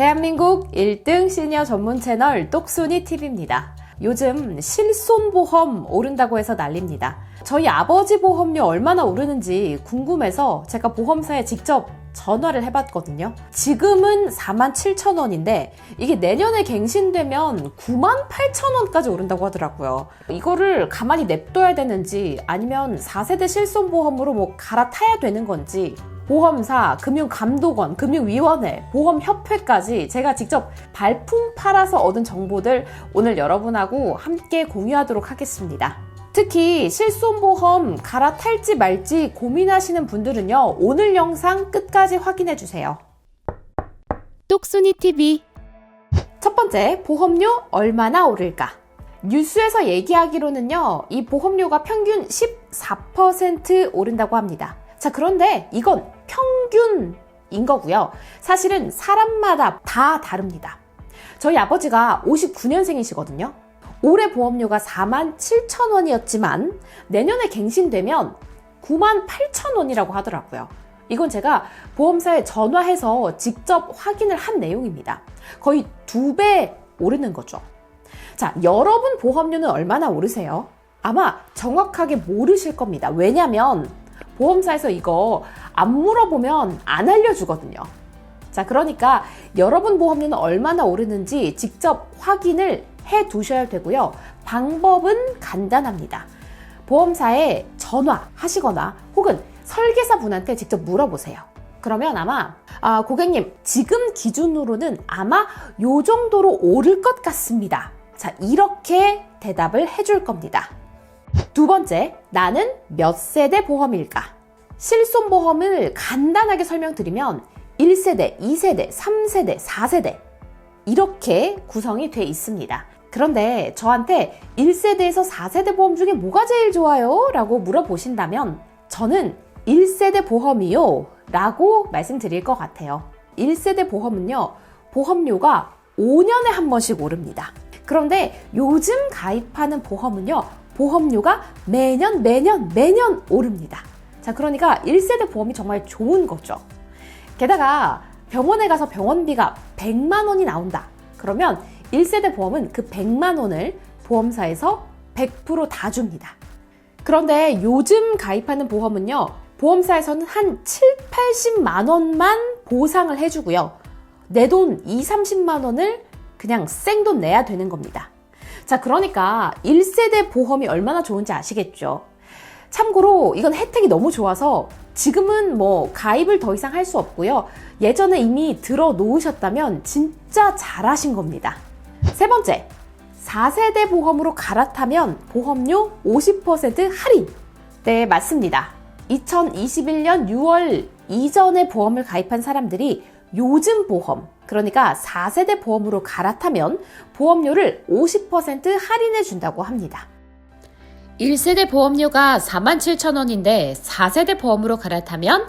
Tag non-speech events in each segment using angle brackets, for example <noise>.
대한민국 1등 시니어 전문 채널 똑순이 TV입니다. 요즘 실손보험 오른다고 해서 난립니다. 저희 아버지 보험료 얼마나 오르는지 궁금해서 제가 보험사에 직접 전화를 해봤거든요. 지금은 4만 7천 원인데 이게 내년에 갱신되면 9만 8천 원까지 오른다고 하더라고요. 이거를 가만히 냅둬야 되는지 아니면 4세대 실손보험으로 뭐 갈아타야 되는 건지 보험사, 금융감독원, 금융위원회, 보험협회까지 제가 직접 발품 팔아서 얻은 정보들 오늘 여러분하고 함께 공유하도록 하겠습니다. 특히 실손보험 갈아탈지 말지 고민하시는 분들은요, 오늘 영상 끝까지 확인해 주세요. 똑순이 TV 첫 번째, 보험료 얼마나 오를까? 뉴스에서 얘기하기로는요, 이 보험료가 평균 14% 오른다고 합니다. 자, 그런데 이건 평균인 거고요. 사실은 사람마다 다 다릅니다. 저희 아버지가 59년생이시거든요. 올해 보험료가 4만 7천 원이었지만 내년에 갱신되면 9만 8천 원이라고 하더라고요. 이건 제가 보험사에 전화해서 직접 확인을 한 내용입니다. 거의 두 배 오르는 거죠. 자, 여러분 보험료는 얼마나 오르세요? 아마 정확하게 모르실 겁니다. 왜냐면 보험사에서 이거 안 물어보면 안 알려주거든요. 자, 그러니까 여러분 보험료는 얼마나 오르는지 직접 확인을 해 두셔야 되고요. 방법은 간단합니다. 보험사에 전화하시거나 혹은 설계사 분한테 직접 물어보세요. 그러면 아마 아, 고객님 지금 기준으로는 아마 요 정도로 오를 것 같습니다. 자 이렇게 대답을 해줄 겁니다. 두 번째, 나는 몇 세대 보험일까? 실손보험을 간단하게 설명드리면 1세대, 2세대, 3세대, 4세대 이렇게 구성이 돼 있습니다. 그런데 저한테 1세대에서 4세대 보험 중에 뭐가 제일 좋아요? 라고 물어보신다면 저는 1세대 보험이요 라고 말씀드릴 것 같아요. 1세대 보험은요, 보험료가 5년에 한 번씩 오릅니다. 그런데 요즘 가입하는 보험은요, 보험료가 매년, 매년, 매년 오릅니다. 자, 그러니까 1세대 보험이 정말 좋은 거죠. 게다가 병원에 가서 병원비가 100만 원이 나온다. 그러면 1세대 보험은 그 100만 원을 보험사에서 100%다 줍니다. 그런데 요즘 가입하는 보험은요, 보험사에서는 한 7, 80만 원만 보상을 해주고요. 내 돈 2, 30만 원을 그냥 생돈 내야 되는 겁니다. 자, 그러니까 1세대 보험이 얼마나 좋은지 아시겠죠? 참고로 이건 혜택이 너무 좋아서 지금은 뭐 가입을 더 이상 할 수 없고요. 예전에 이미 들어 놓으셨다면 진짜 잘하신 겁니다. 세 번째, 4세대 보험으로 갈아타면 보험료 50% 할인. 네, 맞습니다. 2021년 6월 이전에 보험을 가입한 사람들이 요즘 보험, 그러니까 4세대 보험으로 갈아타면 보험료를 50% 할인해 준다고 합니다. 1세대 보험료가 47,000원인데 4세대 보험으로 갈아타면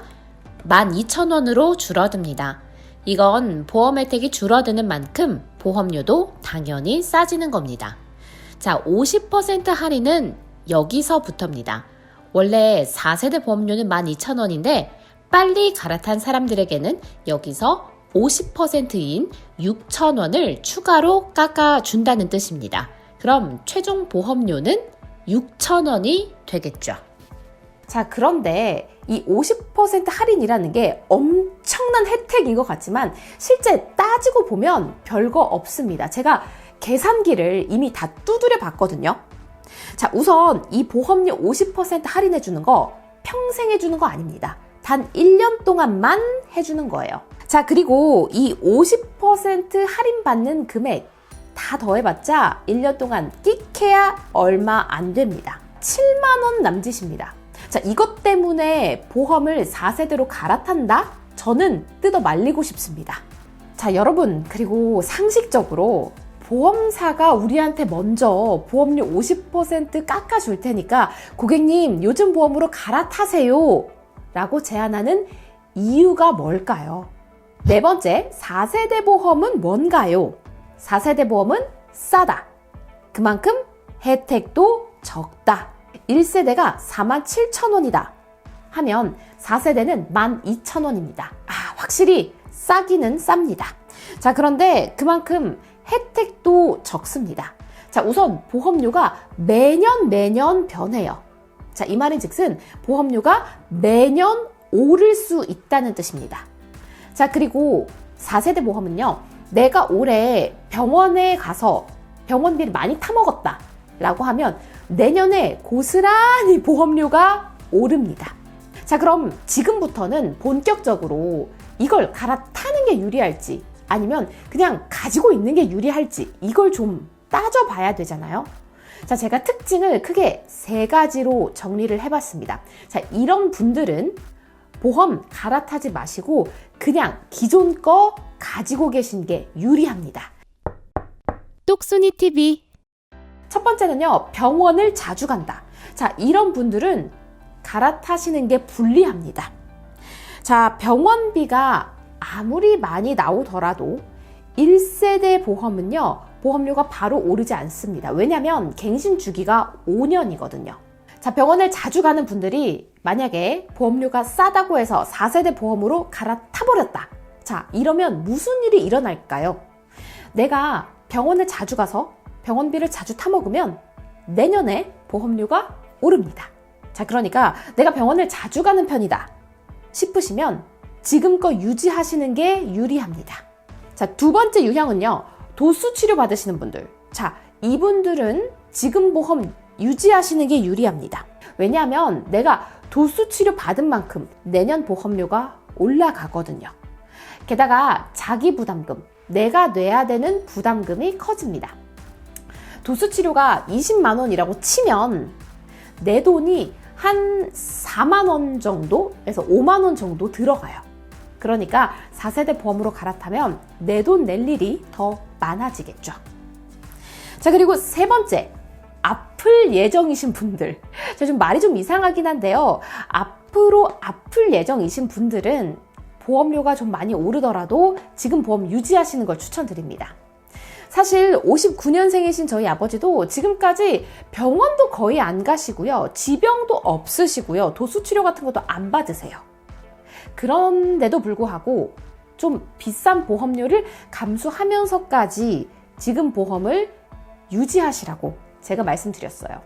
12,000원으로 줄어듭니다. 이건 보험 혜택이 줄어드는 만큼 보험료도 당연히 싸지는 겁니다. 자, 50% 할인은 여기서부터입니다. 원래 4세대 보험료는 12,000원인데 빨리 갈아탄 사람들에게는 여기서 50%인 6,000원을 추가로 깎아준다는 뜻입니다. 그럼 최종 보험료는 6,000원이 되겠죠. 자, 그런데 이 50% 할인이라는 게 엄청난 혜택인 것 같지만 실제 따지고 보면 별거 없습니다. 제가 계산기를 이미 다 두드려 봤거든요. 자, 우선 이 보험료 50% 할인해 주는 거 평생 해주는 거 아닙니다. 단 1년 동안만 해주는 거예요. 자, 그리고 이 50% 할인받는 금액 다 더해봤자 1년 동안 끽해야 얼마 안 됩니다. 7만원 남짓입니다. 자, 이것 때문에 보험을 4세대로 갈아탄다? 저는 뜯어 말리고 싶습니다. 자, 여러분, 그리고 상식적으로 보험사가 우리한테 먼저 보험료 50% 깎아줄 테니까 고객님, 요즘 보험으로 갈아타세요. 라고 제안하는 이유가 뭘까요? 네 번째, 4세대 보험은 뭔가요? 4세대 보험은 싸다. 그만큼 혜택도 적다. 1세대가 47,000원이다. 하면 4세대는 12,000원입니다. 아, 확실히 싸기는 쌉니다. 자, 그런데 그만큼 혜택도 적습니다. 자, 우선 보험료가 매년 매년 변해요. 자, 이 말인 즉슨 보험료가 매년 오를 수 있다는 뜻입니다. 자, 그리고 4세대 보험은요, 내가 올해 병원에 가서 병원비를 많이 타먹었다. 라고 하면 내년에 고스란히 보험료가 오릅니다. 자, 그럼 지금부터는 본격적으로 이걸 갈아타는 게 유리할지 아니면 그냥 가지고 있는 게 유리할지 이걸 좀 따져봐야 되잖아요. 자, 제가 특징을 크게 세 가지로 정리를 해봤습니다. 자, 이런 분들은 보험 갈아타지 마시고 그냥 기존 거 가지고 계신 게 유리합니다. 똑순이 TV 첫 번째는요, 병원을 자주 간다. 자, 이런 분들은 갈아타시는 게 불리합니다. 자, 병원비가 아무리 많이 나오더라도 1세대 보험은요, 보험료가 바로 오르지 않습니다. 왜냐면 갱신 주기가 5년이거든요. 자, 병원을 자주 가는 분들이 만약에 보험료가 싸다고 해서 4세대 보험으로 갈아타버렸다. 자, 이러면 무슨 일이 일어날까요? 내가 병원을 자주 가서 병원비를 자주 타먹으면 내년에 보험료가 오릅니다. 자, 그러니까 내가 병원을 자주 가는 편이다 싶으시면 지금껏 유지하시는 게 유리합니다. 자, 두 번째 유형은요. 도수 치료 받으시는 분들. 자, 이분들은 지금 보험 유지하시는 게 유리합니다. 왜냐하면 내가 도수 치료 받은 만큼 내년 보험료가 올라가거든요. 게다가 자기 부담금, 내가 내야 되는 부담금이 커집니다. 도수 치료가 20만 원이라고 치면 내 돈이 한 4만 원 정도에서 5만 원 정도 들어가요. 그러니까 4세대 보험으로 갈아타면 내 돈 낼 일이 더 많아지겠죠. 자, 그리고 세 번째. 아플 예정이신 분들. <laughs> 제가 좀 말이 좀 이상하긴 한데요. 앞으로 아플 예정이신 분들은 보험료가 좀 많이 오르더라도 지금 보험 유지하시는 걸 추천드립니다. 사실 59년생이신 저희 아버지도 지금까지 병원도 거의 안 가시고요. 지병도 없으시고요. 도수치료 같은 것도 안 받으세요. 그런데도 불구하고 좀 비싼 보험료를 감수하면서까지 지금 보험을 유지하시라고 제가 말씀드렸어요.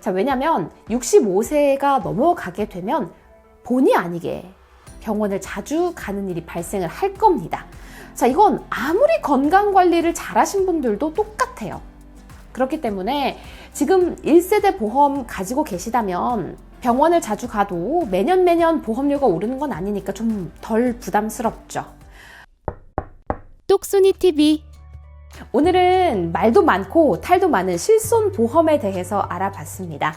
자, 왜냐면 65세가 넘어가게 되면 본의 아니게 병원을 자주 가는 일이 발생을 할 겁니다. 자, 이건 아무리 건강 관리를 잘하신 분들도 똑같아요. 그렇기 때문에 지금 1세대 보험 가지고 계시다면 병원을 자주 가도 매년 매년 보험료가 오르는 건 아니니까 좀 덜 부담스럽죠. 똑순이 TV 오늘은 말도 많고 탈도 많은 실손 보험에 대해서 알아봤습니다.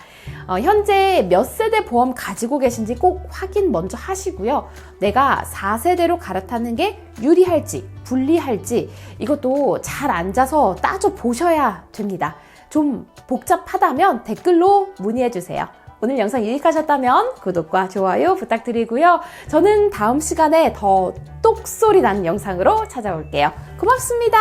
어, 현재 몇 세대 보험 가지고 계신지 꼭 확인 먼저 하시고요. 내가 4세대로 갈아타는 게 유리할지 불리할지 이것도 잘 앉아서 따져 보셔야 됩니다. 좀 복잡하다면 댓글로 문의해 주세요. 오늘 영상 유익하셨 다면 구독과 좋아요 부탁드리고요. 저는 다음 시간에 더 똑소리 나는 영상으로 찾아올게요. 고맙습니다.